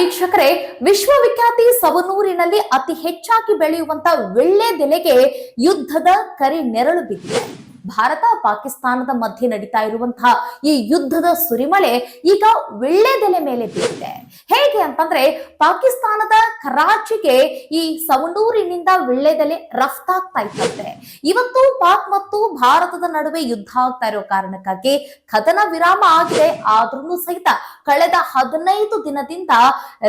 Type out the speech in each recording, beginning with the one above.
ವೀಕ್ಷಕರೇ ವಿಶ್ವವಿಖ್ಯಾತಿ ಸವನೂರಿನಲ್ಲಿ ಅತಿ ಹೆಚ್ಚಾಗಿ ಬೆಳೆಯುವಂತ ಬೆಳೆಗೆ ಯುದ್ಧದ ಕರಿ ನೆರಳು ಬಿದ್ದಿದೆ. ಭಾರತ ಪಾಕಿಸ್ತಾನದ ಮಧ್ಯೆ ನಡೀತಾ ಇರುವಂತಹ ಈ ಯುದ್ಧದ ಸುರಿಮಳೆ ಈಗ ವಿಳ್ಳೆದೆಲೆ ಮೇಲೆ ಬೀಳಿದೆ ಹೇಗೆ ಅಂತಂದ್ರೆ ಪಾಕಿಸ್ತಾನದ ಕರಾಚಿಗೆ ಈ ಸವಣೂರಿನಿಂದ ವಿಳ್ಳೆದೆಲೆ ರಫ್ತಾಗ್ತಾ ಇತ್ತಂತೆ. ಇವತ್ತು ಪಾಕ್ ಮತ್ತು ಭಾರತದ ನಡುವೆ ಯುದ್ಧ ಆಗ್ತಾ ಇರೋ ಕಾರಣಕ್ಕಾಗಿ ಕದನ ವಿರಾಮ ಆಗಿದೆ. ಆದ್ರೂ ಸಹಿತ ಕಳೆದ ಹದಿನೈದು ದಿನದಿಂದ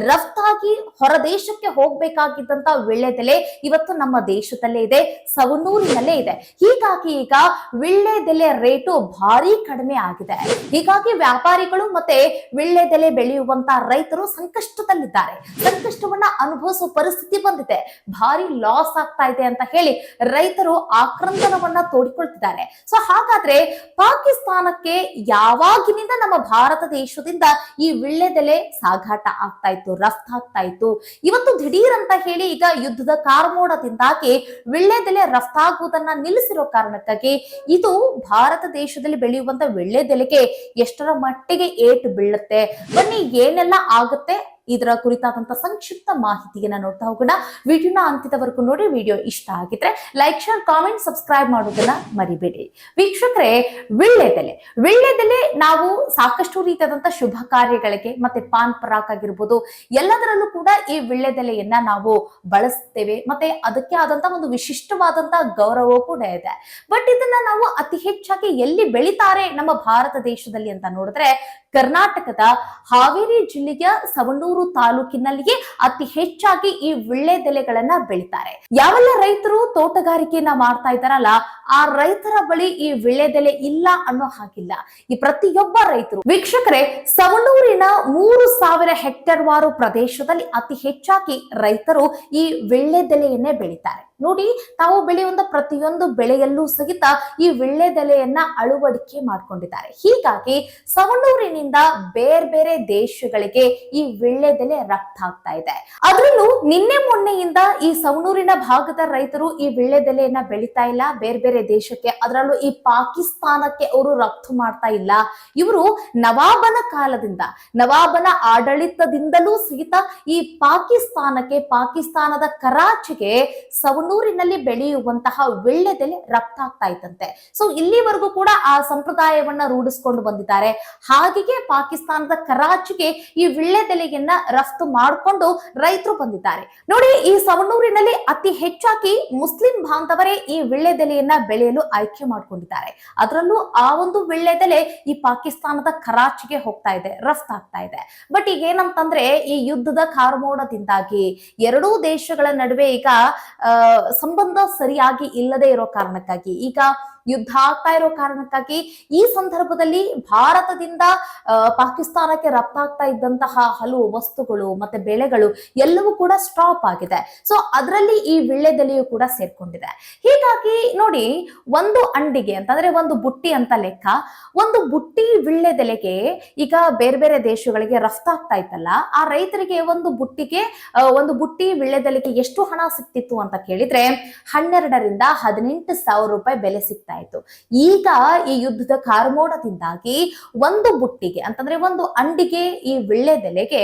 ರಫ್ತಾಗಿ ಹೊರದೇಶಕ್ಕೆ ಹೋಗ್ಬೇಕಾಗಿದ್ದಂತ ವಿಳ್ಳೆದೆಲೆ ಇವತ್ತು ನಮ್ಮ ದೇಶದಲ್ಲೇ ಇದೆ, ಸವಣೂರಿನಲ್ಲೇ ಇದೆ. ಹೀಗಾಗಿ ಈಗ ವಿಳ್ಳೆದೆಲೆ ರೇಟು ಭಾರಿ ಕಡಿಮೆ ಆಗಿದೆ. ಹೀಗಾಗಿ ವ್ಯಾಪಾರಿಗಳು ಮತ್ತೆ ವಿಳ್ಳೆದೆಲೆ ಬೆಳೆಯುವಂತ ರೈತರು ಸಂಕಷ್ಟದಲ್ಲಿದ್ದಾರೆ. ಸಂಕಷ್ಟವನ್ನ ಅನುಭವಿಸುವ ಪರಿಸ್ಥಿತಿ ಬಂದಿದೆ. ಭಾರಿ ಲಾಸ್ ಆಗ್ತಾ ಇದೆ ಅಂತ ಹೇಳಿ ರೈತರು ಆಕ್ರಂದನವನ್ನ ತೋಡಿಕೊಳ್ತಿದ್ದಾರೆ. ಸೊ ಹಾಗಾದ್ರೆ ಪಾಕಿಸ್ತಾನಕ್ಕೆ ಯಾವಾಗಿನಿಂದ ನಮ್ಮ ಭಾರತ ದೇಶದಿಂದ ಈ ವಿಳ್ಳೆದೆಲೆ ಸಾಗಾಟ ಆಗ್ತಾ ಇತ್ತು ರಫ್ತಾಗ್ತಾ ಇತ್ತು? ಇವತ್ತು ದಿಢೀರ್ ಅಂತ ಹೇಳಿ ಈಗ ಯುದ್ಧದ ಕಾರ್ಮೋಡದಿಂದಾಗಿ ವಿಳ್ಳೆದೆಲೆ ರಫ್ತಾಗುವುದನ್ನ ನಿಲ್ಲಿಸಿರೋ ಕಾರಣಕ್ಕಾಗಿ ಇದು ಭಾರತ ದೇಶದಲ್ಲಿ ಬೆಳೆಯುವಂತ ವಿಳ್ಳೆದೆಲೆಗೆ ಎಷ್ಟರ ಮಟ್ಟಿಗೆ ಏಟು ಬೀಳುತ್ತೆ ಬನ್ನಿ ಏನೆಲ್ಲ ಆಗುತ್ತೆ ಇದರ ಕುರಿತಾದಂತಹ ಸಂಕ್ಷಿಪ್ತ ಮಾಹಿತಿಯನ್ನ ನೋಡ್ತಾ ಹೋಗೋಣ. ವಿಡಿಯೋನ ಅಂತ್ಯದವರೆಗೂ ನೋಡಿ, ವಿಡಿಯೋ ಇಷ್ಟ ಆಗಿದ್ರೆ ಲೈಕ್ ಶೇರ್ ಕಾಮೆಂಟ್ ಸಬ್ಸ್ಕ್ರೈಬ್ ಮಾಡೋದನ್ನ ಮರಿಬೇಡಿ. ವೀಕ್ಷಕರೇ ವಿಳ್ಳೆದೆಲೆ ವಿಳ್ಳೆದೆಲೆ ನಾವು ಸಾಕಷ್ಟು ರೀತಿಯಾದಂತಹ ಶುಭ ಕಾರ್ಯಗಳಿಗೆ ಮತ್ತೆ ಪಾನ್ ಪರಾಕ್ ಆಗಿರ್ಬೋದು, ಎಲ್ಲದರಲ್ಲೂ ಕೂಡ ಈ ವಿಳ್ಳೆದೆಲೆಯನ್ನ ನಾವು ಬಳಸ್ತೇವೆ. ಮತ್ತೆ ಅದಕ್ಕೆ ಆದಂತ ಒಂದು ವಿಶಿಷ್ಟವಾದಂತಹ ಗೌರವ ಕೂಡ ಇದೆ. ಬಟ್ ಇದನ್ನ ನಾವು ಅತಿ ಹೆಚ್ಚಾಗಿ ಎಲ್ಲಿ ಬೆಳಿತಾರೆ ನಮ್ಮ ಭಾರತ ದೇಶದಲ್ಲಿ ಅಂತ ನೋಡಿದ್ರೆ, ಕರ್ನಾಟಕದ ಹಾವೇರಿ ಜಿಲ್ಲೆಯ ಸವಣೂರು ತಾಲೂಕಿನಲ್ಲಿಯೇ ಅತಿ ಹೆಚ್ಚಾಗಿ ಈ ವಿಳ್ಳೆದೆಲೆಗಳನ್ನ ಬೆಳಿತಾರೆ. ಯಾವೆಲ್ಲ ರೈತರು ತೋಟಗಾರಿಕೆಯನ್ನ ಮಾಡ್ತಾ ಇದ್ದಾರಲ್ಲ, ಆ ರೈತರ ಬಳಿ ಈ ವಿಳ್ಳೆದೆಲೆ ಇಲ್ಲ ಅನ್ನೋ ಹಾಗಿಲ್ಲ. ಈ ಪ್ರತಿಯೊಬ್ಬ ರೈತರು, ವೀಕ್ಷಕರೇ, ಸವಣೂರಿನ ಮೂರು ಸಾವಿರ ಹೆಕ್ಟೇರ್ ವಾರು ಪ್ರದೇಶದಲ್ಲಿ ಅತಿ ಹೆಚ್ಚಾಗಿ ರೈತರು ಈ ವಿಳ್ಳೆದೆಲೆಯನ್ನೇ ಬೆಳಿತಾರೆ. ನೋಡಿ, ತಾವು ಬೆಳೆಯುವಂತ ಪ್ರತಿಯೊಂದು ಬೆಳೆಯಲ್ಲೂ ಸಹಿತ ಈ ವಿಳ್ಳೆದೆಲೆಯನ್ನ ಅಳವಡಿಕೆ ಮಾಡ್ಕೊಂಡಿದ್ದಾರೆ. ಹೀಗಾಗಿ ಸವಣೂರಿನಿಂದ ಬೇರೆ ಬೇರೆ ದೇಶಗಳಿಗೆ ಈ ವಿಳ್ಳೆದೆಲೆ ರಫ್ತಾಗ್ತಾ ಇದೆ. ಅದರಲ್ಲೂ ನಿನ್ನೆ ಮೊನ್ನೆಯಿಂದ ಈ ಸವಣೂರಿನ ಭಾಗದ ರೈತರು ಈ ವಿಳ್ಳೆದೆಲೆಯನ್ನ ಬೆಳಿತಾ ಇಲ್ಲ. ಬೇರೆ ಬೇರೆ ದೇಶಕ್ಕೆ, ಅದರಲ್ಲೂ ಈ ಪಾಕಿಸ್ತಾನಕ್ಕೆ ಅವರು ರಫ್ತು ಮಾಡ್ತಾ ಇಲ್ಲ. ಇವರು ನವಾಬನ ಕಾಲದಿಂದ, ನವಾಬನ ಆಡಳಿತದಿಂದಲೂ ಸಹಿತ ಈ ಪಾಕಿಸ್ತಾನಕ್ಕೆ, ಪಾಕಿಸ್ತಾನದ ಕರಾಚಿಗೆ ಸವಣೂರಿನಲ್ಲಿ ಬೆಳೆಯುವಂತಹ ವಿಳ್ಳೆದೆಲೆ ರಫ್ತಾಗ್ತಾ ಇತ್ತಂತೆ ಸೊ ಇಲ್ಲಿವರೆಗೂ ಕೂಡ ಆ ಸಂಪ್ರದಾಯವನ್ನ ರೂಢಿಸ್ಕೊಂಡು ಬಂದಿದ್ದಾರೆ. ಹಾಗೆಯೇ ಪಾಕಿಸ್ತಾನದ ಕರಾಚಿಗೆ ಈ ವಿಳ್ಳೆದೆಲೆಯನ್ನ ರಫ್ತು ಮಾಡಿಕೊಂಡು ರೈತರು ಬಂದಿದ್ದಾರೆ. ನೋಡಿ, ಈ ಸವಣೂರಿನಲ್ಲಿ ಅತಿ ಹೆಚ್ಚಾಗಿ ಮುಸ್ಲಿಂ ಬಾಂಧವರೇ ಈ ವಿಳ್ಳೆದೆಲೆಯನ್ನ ಬೆಳೆಯಲು ಆಯ್ಕೆ ಮಾಡಿಕೊಂಡಿದ್ದಾರೆ. ಅದರಲ್ಲೂ ಆ ಒಂದು ವಿಳ್ಳೆದೆಲೆ ಈ ಪಾಕಿಸ್ತಾನದ ಕರಾಚಿಗೆ ಹೋಗ್ತಾ ಇದೆ, ರಫ್ತಾಗ್ತಾ ಇದೆ. ಬಟ್ ಈಗ ಏನಂತಂದ್ರೆ, ಈ ಯುದ್ಧದ ಕಾರ್ಮೋಡದಿಂದಾಗಿ ಎರಡೂ ದೇಶಗಳ ನಡುವೆ ಈಗ ಸಂಬಂಧ ಸರಿಯಾಗಿ ಇಲ್ಲದೆ ಇರೋ ಕಾರಣಕ್ಕಾಗಿ, ಈಗ ಯುದ್ಧ ಆಗ್ತಾ ಇರೋ ಕಾರಣಕ್ಕಾಗಿ ಈ ಸಂದರ್ಭದಲ್ಲಿ ಭಾರತದಿಂದ ಪಾಕಿಸ್ತಾನಕ್ಕೆ ರಫ್ತಾಗ್ತಾ ಇದ್ದಂತಹ ಹಲವು ವಸ್ತುಗಳು ಮತ್ತೆ ಬೆಳೆಗಳು ಎಲ್ಲವೂ ಕೂಡ ಸ್ಟಾಪ್ ಆಗಿದೆ. ಸೊ ಅದರಲ್ಲಿ ಈ ವಿಳ್ಳೆದೆಲೆಯು ಕೂಡ ಸೇರ್ಕೊಂಡಿದೆ. ಹೀಗಾಗಿ ನೋಡಿ, ಒಂದು ಅಂಡಿಗೆ ಅಂತಂದ್ರೆ ಒಂದು ಬುಟ್ಟಿ ಅಂತ ಲೆಕ್ಕ, ಒಂದು ಬುಟ್ಟಿ ವಿಳ್ಳೆದೆಲೆಗೆ ಈಗ ಬೇರೆ ಬೇರೆ ದೇಶಗಳಿಗೆ ರಫ್ತಾಗ್ತಾ ಇತ್ತಲ್ಲ, ಆ ರೈತರಿಗೆ ಒಂದು ಬುಟ್ಟಿಗೆ ಒಂದು ಬುಟ್ಟಿ ವಿಳ್ಳೆದೆಲೆಗೆ ಎಷ್ಟು ಹಣ ಸಿಕ್ತಿತ್ತು ಅಂತ ಕೇಳಿದ್ರೆ ಹನ್ನೆರಡರಿಂದ ಹದಿನೆಂಟು ಸಾವಿರ ರೂಪಾಯಿ ಬೆಲೆ ಸಿಗ್ತಾ ಇತ್ತು. ಈಗ ಈ ಯುದ್ಧದ ಕಾರ್ಮೋಡದಿಂದಾಗಿ ಒಂದು ಬುಟ್ಟಿಗೆ, ಅಂತಂದ್ರೆ ಒಂದು ಅಂಡಿಗೆ ಈ ವಿಳ್ಳೆದೆಲೆಗೆ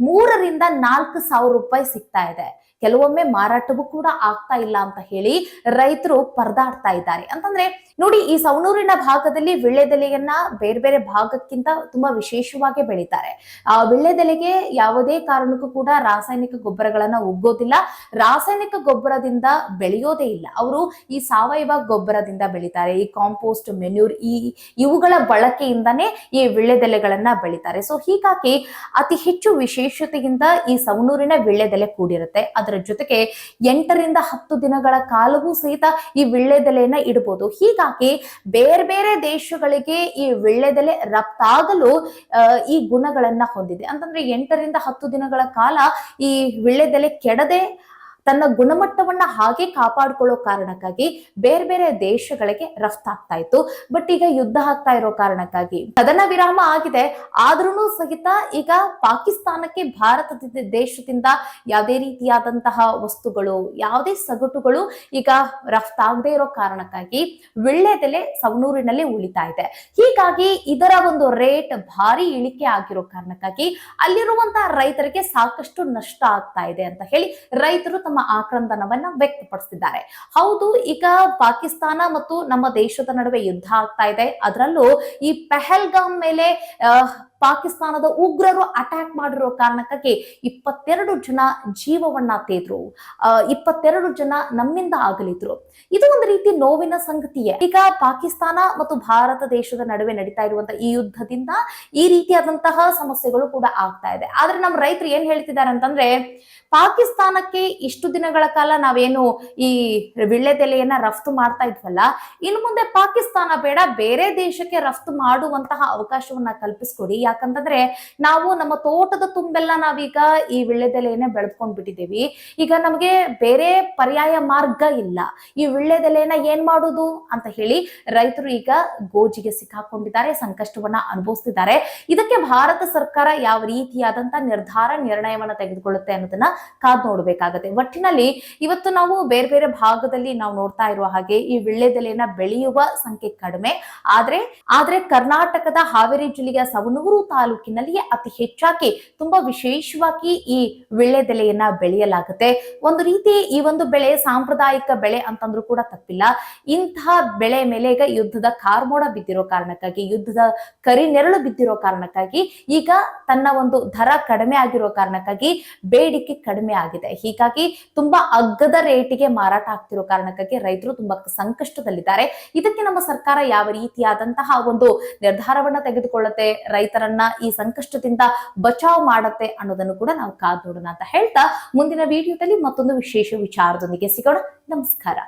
ಮೂರರಿಂದ ನಾಲ್ಕು ಸಾವಿರ ರೂಪಾಯಿ ಸಿಗ್ತಾ ಇದೆ. ಕೆಲವೊಮ್ಮೆ ಮಾರಾಟವೂ ಕೂಡ ಆಗ್ತಾ ಇಲ್ಲ ಅಂತ ಹೇಳಿ ರೈತರು ಪರದಾಡ್ತಾ ಇದ್ದಾರೆ. ಅಂತಂದ್ರೆ ನೋಡಿ ಈ ಸವಣೂರಿನ ಭಾಗದಲ್ಲಿ ವಿಳ್ಳೆದೆಲೆಯನ್ನ ಬೇರೆ ಬೇರೆ ಭಾಗಕ್ಕಿಂತ ತುಂಬಾ ವಿಶೇಷವಾಗಿ ಬೆಳೀತಾರೆ. ಆ ವಿಳ್ಳೆದೆಲೆಗೆ ಯಾವುದೇ ಕಾರಣಕ್ಕೂ ಕೂಡ ರಾಸಾಯನಿಕ ಗೊಬ್ಬರಗಳನ್ನ ಉಗ್ಗೋದಿಲ್ಲ. ರಾಸಾಯನಿಕ ಗೊಬ್ಬರದಿಂದ ಬೆಳೆಯೋದೇ ಇಲ್ಲ. ಅವರು ಈ ಸಾವಯವ ಗೊಬ್ಬರದಿಂದ ಬೆಳೀತಾರೆ. ಈ ಕಾಂಪೋಸ್ಟ್, ಮೆನ್ಯೂರ್, ಈ ಇವುಗಳ ಬಳಕೆಯಿಂದಾನೇ ಈ ವಿಳ್ಳೆದೆಲೆಗಳನ್ನ ಬೆಳೀತಾರೆ. ಸೊ ಹೀಗಾಗಿ ಅತಿ ಹೆಚ್ಚು ವಿಶೇಷತೆಯಿಂದ ಈ ಸವಣೂರಿನ ವಿಳ್ಳೆದೆಲೆ ಕೂಡಿರುತ್ತೆ. ಅದರ ಜೊತೆಗೆ ಎಂಟರಿಂದ ಹತ್ತು ದಿನಗಳ ಕಾಲವೂ ಸಹಿತ ಈ ವಿಳ್ಳೆದೆಲೆಯನ್ನ ಇಡಬಹುದು. ಹೀಗಾಗಿ ಬೇರೆ ಬೇರೆ ದೇಶಗಳಿಗೆ ಈ ವಿಳ್ಳೆದೆಲೆ ರಫ್ತಾಗಲು ಈ ಗುಣಗಳನ್ನ ಹೊಂದಿದೆ. ಅಂತಂದ್ರೆ ಎಂಟರಿಂದ ಹತ್ತು ದಿನಗಳ ಕಾಲ ಈ ವಿಳ್ಳೆದೆಲೆ ಕೆಡದೆ ತನ್ನ ಗುಣಮಟ್ಟವನ್ನ ಹಾಗೆ ಕಾಪಾಡಿಕೊಳ್ಳೋ ಕಾರಣಕ್ಕಾಗಿ ಬೇರೆ ಬೇರೆ ದೇಶಗಳಿಗೆ ರಫ್ತಾಗ್ತಾ ಇತ್ತು. ಬಟ್ ಈಗ ಯುದ್ಧ ಆಗ್ತಾ ಇರೋ ಕಾರಣಕ್ಕಾಗಿ ಕದನ ವಿರಾಮ ಆಗಿದೆ. ಆದ್ರೂ ಸಹಿತ ಈಗ ಪಾಕಿಸ್ತಾನಕ್ಕೆ ಭಾರತದ ದೇಶದಿಂದ ಯಾವುದೇ ರೀತಿಯಾದಂತಹ ವಸ್ತುಗಳು, ಯಾವುದೇ ಸಗಟುಗಳು ಈಗ ರಫ್ತಾಗದೇ ಇರೋ ಕಾರಣಕ್ಕಾಗಿ ವಿಳ್ಳೆದೆಲೆ ಸವನೂರಿನಲ್ಲಿ ಉಳಿತಾ ಇದೆ. ಹೀಗಾಗಿ ಇದರ ಒಂದು ರೇಟ್ ಭಾರಿ ಇಳಿಕೆ ಆಗಿರೋ ಕಾರಣಕ್ಕಾಗಿ ಅಲ್ಲಿರುವಂತಹ ರೈತರಿಗೆ ಸಾಕಷ್ಟು ನಷ್ಟ ಆಗ್ತಾ ಇದೆ ಅಂತ ಹೇಳಿ ರೈತರು ತಮ್ಮ ಆಕ್ರಂದನವನ್ನ ವ್ಯಕ್ತಪಡಿಸಿದ್ದಾರೆ ಹೌದು, ಈಗ ಪಾಕಿಸ್ತಾನ ಮತ್ತು ನಮ್ಮ ದೇಶದ ನಡುವೆ ಯುದ್ಧ ಆಗ್ತಾ ಇದೆ. ಅದರಲ್ಲೂ ಈ ಪೆಹಲ್ಗಾಮ್ ಮೇಲೆ ಪಾಕಿಸ್ತಾನದ ಉಗ್ರರು ಅಟ್ಯಾಕ್ ಮಾಡಿರೋ ಕಾರಣಕ್ಕಾಗಿ ಇಪ್ಪತ್ತೆರಡು ಜನ ಜೀವವನ್ನ ತೇದ್ರು ಇಪ್ಪತ್ತೆರಡು ಜನ ನಮ್ಮಿಂದ ಆಗಲಿದ್ರು. ಇದು ಒಂದು ರೀತಿ ನೋವಿನ ಸಂಗತಿಯೇ. ಈಗ ಪಾಕಿಸ್ತಾನ ಮತ್ತು ಭಾರತ ದೇಶದ ನಡುವೆ ನಡೀತಾ ಇರುವಂತಹ ಈ ಯುದ್ಧದಿಂದ ಈ ರೀತಿಯಾದಂತಹ ಸಮಸ್ಯೆಗಳು ಕೂಡ ಆಗ್ತಾ ಇದೆ. ಆದ್ರೆ ನಮ್ಮ ರೈತರು ಏನ್ ಹೇಳ್ತಿದ್ದಾರೆ ಅಂತಂದ್ರೆ, ಪಾಕಿಸ್ತಾನಕ್ಕೆ ಇಷ್ಟು ದಿನಗಳ ಕಾಲ ನಾವೇನು ಈ ವಿಳ್ಳೆದೆಲೆಯನ್ನ ರಫ್ತು ಮಾಡ್ತಾ ಇದ್ವಲ್ಲ, ಇನ್ನು ಮುಂದೆ ಪಾಕಿಸ್ತಾನ ಬೇಡ, ಬೇರೆ ದೇಶಕ್ಕೆ ರಫ್ತು ಮಾಡುವಂತಹ ಅವಕಾಶವನ್ನ ಕಲ್ಪಿಸ್ಕೊಡಿ ಯಾಕಂತಂದ್ರೆ ನಾವು ನಮ್ಮ ತೋಟದ ತುಂಬೆಲ್ಲ ನಾವೀಗ ಈ ವಿಳ್ಳೆದೆಲೆಯನ್ನ ಬೆಳೆದ್ಕೊಂಡ್ ಬಿಟ್ಟಿದ್ದೀವಿ ಈಗ ನಮಗೆ ಬೇರೆ ಪರ್ಯಾಯ ಮಾರ್ಗ ಇಲ್ಲ. ಈ ವಿಳ್ಳೆದೆಲೆಯನ್ನ ಏನ್ ಮಾಡುದು ಅಂತ ಹೇಳಿ ರೈತರು ಈಗ ಗೋಜಿಗೆ ಸಿಕ್ಕಾಕೊಂಡಿದ್ದಾರೆ, ಸಂಕಷ್ಟವನ್ನ ಅನುಭವಿಸ್ತಿದ್ದಾರೆ. ಇದಕ್ಕೆ ಭಾರತ ಸರ್ಕಾರ ಯಾವ ರೀತಿಯಾದಂತ ನಿರ್ಧಾರ, ನಿರ್ಣಯವನ್ನ ತೆಗೆದುಕೊಳ್ಳುತ್ತೆ ಅನ್ನೋದನ್ನ ಕಾದ್ ನೋಡ್ಬೇಕಾಗತ್ತೆ. ಒಟ್ಟಿನಲ್ಲಿ ಇವತ್ತು ನಾವು ಬೇರೆ ಬೇರೆ ಭಾಗದಲ್ಲಿ ನಾವು ನೋಡ್ತಾ ಇರುವ ಹಾಗೆ ಈ ವಿಳ್ಳೆದೆಲೆಯನ್ನ ಬೆಳೆಯುವ ಸಂಖ್ಯೆ ಕಡಿಮೆ. ಆದ್ರೆ ಆದ್ರೆ ಕರ್ನಾಟಕದ ಹಾವೇರಿ ಜಿಲ್ಲೆಯ ಸವಣೂರು ತಾಲೂಕಿನಲ್ಲಿಯೇ ಅತಿ ಹೆಚ್ಚಾಗಿ ತುಂಬಾ ವಿಶೇಷವಾಗಿ ಈ ವಿಳ್ಳೆದೆಲೆಯನ್ನ ಬೆಳೆಯಲಾಗುತ್ತೆ. ಒಂದು ರೀತಿ ಈ ಒಂದು ಬೆಳೆ ಸಾಂಪ್ರದಾಯಿಕ ಬೆಳೆ ಅಂತಂದ್ರೂ ಕೂಡ ತಪ್ಪಿಲ್ಲ. ಇಂತಹ ಬೆಳೆ ಮೇಲೆ ಈಗ ಯುದ್ಧದ ಕಾರ್ಮೋಡ ಬಿದ್ದಿರೋ ಕಾರಣಕ್ಕಾಗಿ, ಯುದ್ಧದ ಕರಿ ನೆರಳು ಬಿದ್ದಿರೋ ಕಾರಣಕ್ಕಾಗಿ, ಈಗ ತನ್ನ ಒಂದು ದರ ಕಡಿಮೆ ಆಗಿರೋ ಕಾರಣಕ್ಕಾಗಿ ಬೇಡಿಕೆ ಕಡಿಮೆ ಆಗಿದೆ. ಹೀಗಾಗಿ ತುಂಬಾ ಅಗ್ಗದ ರೇಟಿಗೆ ಮಾರಾಟ ಆಗ್ತಿರೋ ಕಾರಣಕ್ಕಾಗಿ ರೈತರು ತುಂಬಾ ಸಂಕಷ್ಟದಲ್ಲಿದ್ದಾರೆ. ಇದಕ್ಕೆ ನಮ್ಮ ಸರ್ಕಾರ ಯಾವ ರೀತಿಯಾದಂತಹ ಒಂದು ನಿರ್ಧಾರವನ್ನ ತೆಗೆದುಕೊಳ್ಳುತ್ತೆ? ರೈತರನ್ನ ಈ ಸಂಕಷ್ಟದಿಂದ ಬಚಾವ್ ಮಾಡತ್ತೆ ಅನ್ನೋದನ್ನು ಕೂಡ ನಾವು ಕಾದ್ ನೋಡೋಣ ಅಂತ ಹೇಳ್ತಾ ಮುಂದಿನ ವಿಡಿಯೋದಲ್ಲಿ ಮತ್ತೊಂದು ವಿಶೇಷ ವಿಚಾರದೊಂದಿಗೆ ಸಿಗೋಣ. ನಮಸ್ಕಾರ.